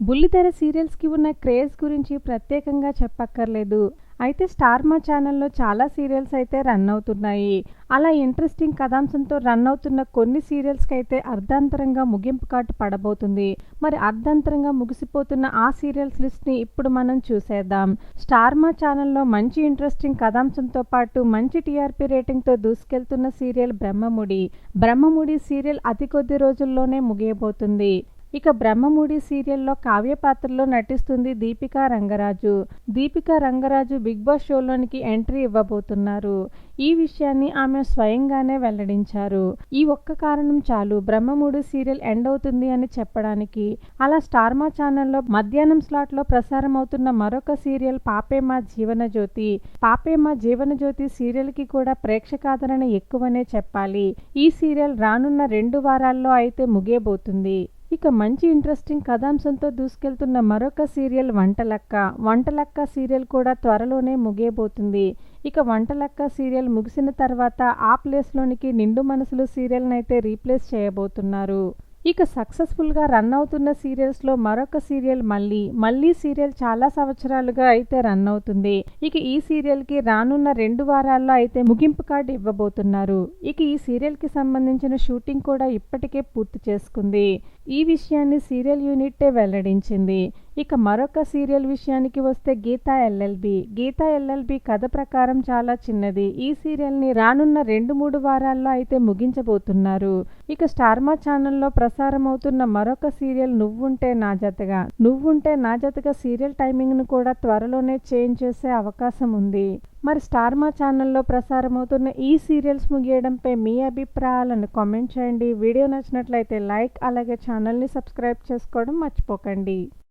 బుల్లితెర సీరియల్స్కి ఉన్న క్రేజ్ గురించి ప్రత్యేకంగా చెప్పక్కర్లేదు. అయితే స్టార్ మా ఛానల్లో చాలా సీరియల్స్ అయితే రన్ అవుతున్నాయి. అలా ఇంట్రెస్టింగ్ కథాంశంతో రన్ అవుతున్న కొన్ని సీరియల్స్కి అయితే అర్ధాంతరంగా ముగింపు కాటు పడబోతుంది. మరి అర్ధాంతరంగా ముగిసిపోతున్న ఆ సీరియల్స్ లిస్ట్ని ఇప్పుడు మనం చూసేద్దాం. స్టార్ మా ఛానల్లో మంచి ఇంట్రెస్టింగ్ కథాంశంతో పాటు మంచి టీఆర్పీ రేటింగ్తో దూసుకెళ్తున్న సీరియల్ బ్రహ్మముడి. బ్రహ్మముడి సీరియల్ అతి కొద్ది రోజుల్లోనే ముగియబోతుంది. ఇక బ్రహ్మముడి సీరియల్లో కావ్య పాత్రలో నటిస్తుంది దీపికా రంగరాజు. దీపికా రంగరాజు బిగ్ బాస్ షోలోనికి ఎంట్రీ ఇవ్వబోతున్నారు. ఈ విషయాన్ని ఆమె స్వయంగానే వెల్లడించారు. ఈ ఒక్క కారణం చాలు బ్రహ్మముడి సీరియల్ ఎండ్ అవుతుంది అని చెప్పడానికి. అలా స్టార్ మా ఛానల్లో మధ్యాహ్నం స్లాట్లో ప్రసారం అవుతున్న మరొక సీరియల్ పాపేమా జీవన జ్యోతి పాపేమా జీవనజ్యోతి సీరియల్కి కూడా ప్రేక్షకాదరణ ఎక్కువనే చెప్పాలి. ఈ సీరియల్ రానున్న రెండు వారాల్లో అయితే ముగియబోతుంది. ఇక మంచి ఇంట్రెస్టింగ్ కథాంశంతో దూసుకెళ్తున్న మరొక సీరియల్ వంటలక్క. వంటలక్క సీరియల్ కూడా త్వరలోనే ముగియబోతుంది. ఇక వంటలక్క సీరియల్ ముగిసిన తర్వాత ఆ ప్లేస్లోనికి నిండు మనసులు సీరియల్ని అయితే రీప్లేస్ చేయబోతున్నారు. ఇక సక్సెస్ఫుల్గా రన్ అవుతున్న సీరియల్స్లో మరొక సీరియల్ మళ్ళీ. మళ్ళీ సీరియల్ చాలా సంవత్సరాలుగా అయితే రన్ అవుతుంది. ఇక ఈ సీరియల్కి రానున్న రెండు వారాల్లో అయితే ముగింపు కార్డు ఇవ్వబోతున్నారు. ఇక ఈ సీరియల్కి సంబంధించిన షూటింగ్ కూడా ఇప్పటికే పూర్తి చేసుకుంది. ఈ విషయాన్ని సీరియల్ యూనిట్టే వెల్లడించింది. ఇక మరొక సీరియల్ విషయానికి వస్తే గీతా ఎల్ఎల్బి గీతా ఎల్ఎల్బి కథ ప్రకారం చాలా చిన్నది. ఈ సీరియల్ని రానున్న రెండు మూడు వారాల్లో అయితే ముగించబోతున్నారు. ఇక స్టార్మా ఛానల్లో ప్రసారం అవుతున్న మరొక సీరియల్ నువ్వుంటే నా జతగా. నువ్వుంటే నా జతగా సీరియల్ టైమింగ్ను కూడా త్వరలోనే చేంజ్ చేసే అవకాశం ఉంది. మరి స్టార్ మా ఛానల్లో ప్రసారమవుతున్న ఈ సీరియల్స్ ముగియడంపై మీ అభిప్రాయాలను కామెంట్ చేయండి. వీడియో నచ్చినట్లయితే లైక్ అలాగే ఛానల్ని సబ్స్క్రైబ్ చేసుకోవడం మర్చిపోకండి.